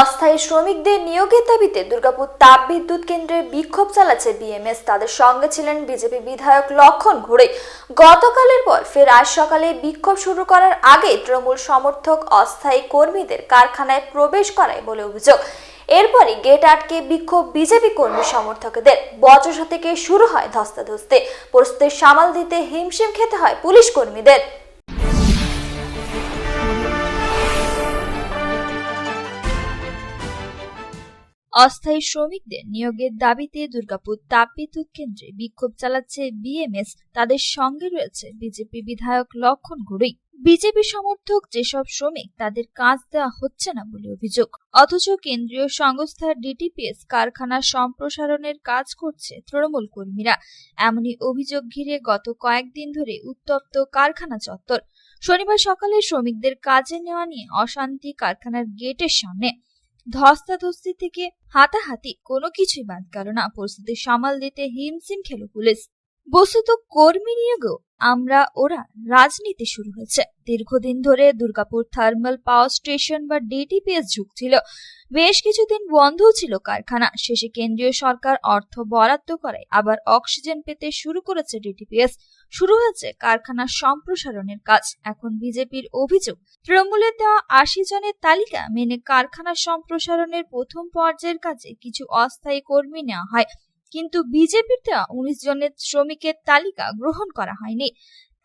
অস্থায়ী শ্রমিকদের নিয়োগের দাবিতে দুর্গাপুর তাপ বিদ্যুৎ কেন্দ্রে বিক্ষোভ চালাচ্ছে বিএমএস। তাদের সঙ্গে ছিলেন বিজেপি বিধায়ক লক্ষণ ঘুরে গতকালের পর ফের আজ সকালে বিক্ষোভ শুরু করার আগে তৃণমূল সমর্থক অস্থায়ী কর্মীদের কারখানায় প্রবেশ করায় বলে অভিযোগ। এরপরই গেট আটকে বিক্ষোভ বিজেপি কর্মী সমর্থকদের। বচসা থেকে শুরু হয় ধস্তাধস্তি। পরিস্থিতি সামাল দিতে হিমশিম খেতে হয় পুলিশ কর্মীদের। অস্থায়ী শ্রমিকদের নিয়োগের দাবিতে দুর্গাপুর তাপবিদ্যুৎ কেন্দ্রে বিক্ষোভ চালাচ্ছে বিএমএস। তাদের সঙ্গে রয়েছে বিজেপি বিধায়ক লক্ষণ ঘুরুই বিজেপি সমর্থক যেসব শ্রমিক, তাদের কাজ দেওয়া হচ্ছে না বলে অভিযোগ। অথচ কেন্দ্রীয় সংস্থার ডিটিপিএস কারখানা সম্প্রসারণের কাজ করছে তৃণমূল কর্মীরা। এমনই অভিযোগ ঘিরে গত কয়েকদিন ধরে উত্তপ্ত কারখানা চত্বর। শনিবার সকালে শ্রমিকদের কাজে নেওয়া নিয়ে অশান্তি কারখানার গেটের সামনে। ধস্তাধস্তি থেকে হাতাহাতি কোনো কিছুই বাদ গেল না। পরিস্থিতি সামাল দিতে হিমশিম খেল পুলিশ। বস্তুত কর্মী নিয়োগেও আমরা, ওরা রাজনীতি শুরু হয়েছে। দীর্ঘদিন ধরে দুর্গাপুর থার্মাল পাওয়ার স্টেশন বা ডিটিপিএস ঝুঁকছিল বেশ কিছুদিন বন্ধও ছিল কারখানা। শেষে কেন্দ্রীয় সরকার অর্থ বরাদ্দ করায় আবার অক্সিজেন পেতে শুরু করেছে ডিটিপিএস শুরু হয়েছে কারখানা সম্প্রসারণের কাজ। এখন বিজেপির অভিযোগ, তৃণমূলের দেওয়া আশি জনের তালিকা মেনে কারখানা সম্প্রসারণের প্রথম পর্যায়ের কাজে কিছু অস্থায়ী কর্মী নেওয়া হয়। কিন্তু বিজেপির দেওয়া উনিশ জনের শ্রমিকের তালিকা গ্রহণ করা হয়নি।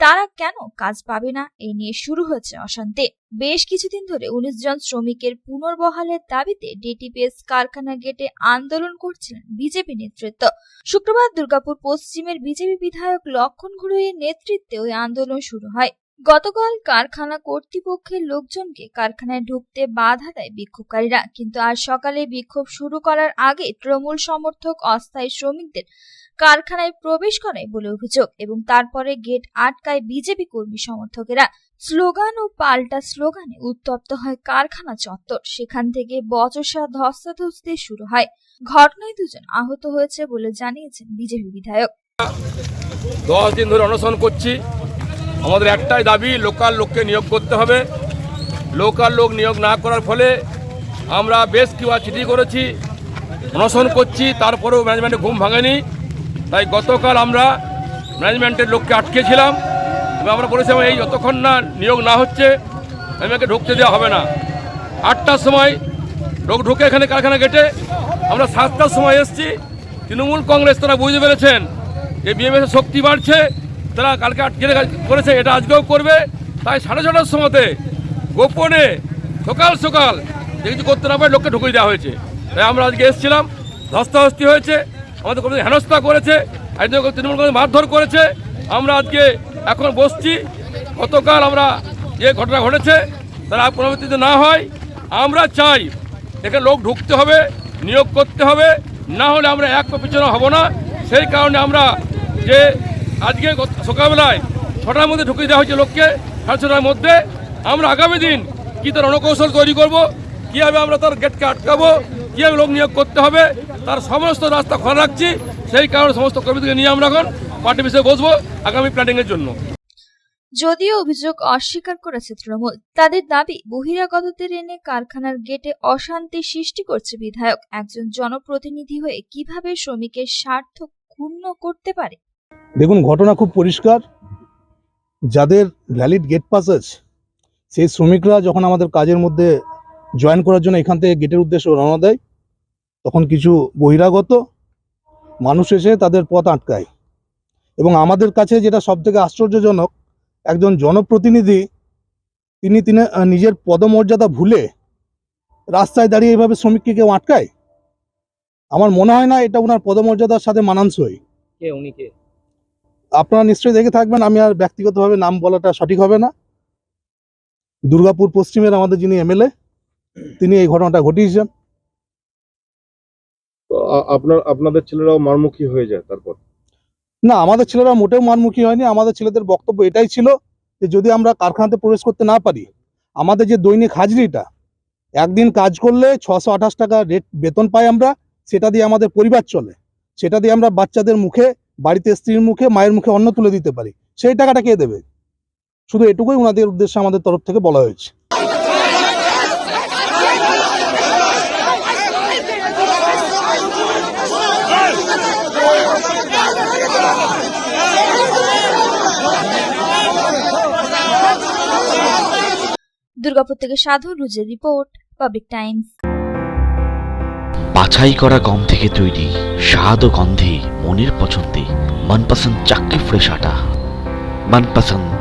তারা কেন কাজ পাবে না? এই নিয়ে শুরু হয়েছে অশান্তি। বেশ কিছুদিন ধরে উনিশ জন শ্রমিকের পুনর্বহালের দাবিতে ডিটিপিএস কারখানা গেটে আন্দোলন করছিলেন বিজেপি নেতৃত্ব। শুক্রবার দুর্গাপুর পশ্চিমের বিজেপি বিধায়ক লক্ষণ ঘুরুইয়ের নেতৃত্বে ওই আন্দোলন শুরু হয়। গতকাল কারখানা কর্তৃপক্ষের লোকজনকে কারখানায় ঢুকতে বাধা দেয় বিক্ষোভকারীরা, কিন্তু আজ সকালে বিক্ষোভ শুরু করার আগে তৃণমূল সমর্থক অস্থায়ী শ্রমিকদের কারখানায় প্রবেশ করে বলে অভিযোগ এবং তারপরে গেট আটকায় বিজেপি কর্মী সমর্থকেরা স্লোগান ও পাল্টা স্লোগানে উত্তপ্ত হয় কারখানা চত্বর। সেখান থেকে বচসা ধস্তাধস্তি শুরু হয়। ঘটনায় দুজন আহত হয়েছে বলে জানিয়েছেন বিজেপি বিধায়ক। দশ দিন ধরে অনশন করছি। আমাদের একটাই দাবি, লোকাল লোককে নিয়োগ করতে হবে। লোকাল লোক নিয়োগ না করার ফলে আমরা বেশ কিবার চিঠি করেছি, অনশন করছি, তারপরেও ম্যানেজমেন্টে ঘুম ভাঙেনি। তাই গতকাল আমরা ম্যানেজমেন্টের লোককে আটকেছিলাম এবং আমরা বলেছিলাম, এই যতক্ষণ না নিয়োগ না হচ্ছে আমাকে ঢুকতে দেওয়া হবে না। আটটার সময় লোক ঢুকে এখানে কারখানা গেটে আমরা সাতটার সময় এসেছি। তৃণমূল কংগ্রেস তারা বুঝতে পেরেছেন যে বিএমএস শক্তি বাড়ছে, তারা কালকে আটকে করেছে, এটা আজকেও করবে। তাই সাড়ে ছটার সময়তে গোপনে সকাল সকাল কিছু করতে না পারে লোককে ঢুকিয়ে দেওয়া হয়েছে। তাই আমরা আজকে এসেছিলাম, ধস্তাধস্তি হয়েছে। আমাদের কোনো হেনস্থা করেছে তৃণমূল কংগ্রেস মারধর করেছে। আমরা আজকে এখন বসছি। গতকাল আমরা যে ঘটনা ঘটেছে, তারা পুনরাবৃত্তিতে না হয়। আমরা চাই এখানে লোক ঢুকতে হবে, নিয়োগ করতে হবে। না হলে আমরা এক পিছনে হব না। সেই কারণে আমরা যে আজকে সকালবেলায় ছটার মধ্যে ঢুকিয়ে দেওয়া হয়েছে লোককে, সাড়ে ছটার মধ্যে, আমরা আগামী দিন কী তার রণকৌশল তৈরি করব, কীভাবে আমরা তার গেটকে আটকাবো কীভাবে লোক নিয়োগ করতে হবে তার সমস্ত রাস্তা খোলা রাখছি। সেই কারণে সমস্ত কর্মীদেরকে নিয়ে আমরা এখন পার্টি বিষয়ে বসবো আগামী প্ল্যানিংয়ের জন্য। যদিও অভিযোগ অস্বীকার করেছে তৃণমূল তাদের দাবি বহিরাগতদের এনে কারখানার গেটে অশান্তি সৃষ্টি করছে বিধায়ক। একজন জনপ্রতিনিধি হয়ে কীভাবে শ্রমিকের স্বার্থ ক্ষুণ্ণ করতে পারে? দেখুন ঘটনা খুব পরিষ্কার। যাদের ভ্যালিড গেট পাস আছে সেই শ্রমিকরা যখন আমাদের কাজের মধ্যে জয়েন করার জন্য এখান থেকে গেটের উদ্দেশ্যে রওনা দেয়। তখন কিছু বহিরাগত মানুষ এসে তাদের পথ আটকায়। এবং আমাদের কাছে যেটা সবথেকে আশ্চর্যজনক একজন জনপ্রতিনিধি তিনি তিনি নিজের পদমর্যাদা ভুলে রাস্তায় দাঁড়িয়ে এইভাবে শ্রমিককে কেউ আটকায়? আমার মনে হয় না এটা ওনার পদমর্যাদার সাথে মানানসই। কে উনি কে? আপনারা নিশ্চয়ই দেখে থাকবেন আমি আর ব্যক্তিগতভাবে নাম বলাটা সঠিক হবে না। দুর্গাপুর পশ্চিমের আমাদের যিনি এমএলএ তিনি এই ঘটনাটা ঘটিয়েছেন। আপনার আপনাদের ছেলেরাও মারমুখী হয়ে যায় তারপর? না আমাদের ছেলেরা মোটেও মানমুখী হয়নি। আমাদের ছেলেদের বক্তব্য এটাই ছিল যে যদি আমরা কারখানাতে প্রবেশ করতে না পারি আমাদের যে দৈনিক হাজিরিটা একদিন কাজ করলে ছশো আঠাশ টাকা রেট বেতন পাই আমরা সেটা দিয়ে আমাদের পরিবার চলে। সেটা দিয়ে আমরা বাচ্চাদের মুখে বাড়িতে স্ত্রীর মুখে মায়ের মুখে অন্ন তুলে দিতে পারি। সেই টাকাটা কে দেবে? শুধু এটুকুই ওনাদের উদ্দেশ্যে আমাদের তরফ থেকে বলা হয়েছে। দুর্গাপুর থেকে সাধু, রুজের রিপোর্ট পাবলিক টাইমস বাছাই করা গম থেকে তৈরি, স্বাদ ও গন্ধে মনের পছন্দে মনপসন্দ চাকরি ফ্রেশ আটা। মনপসন্দ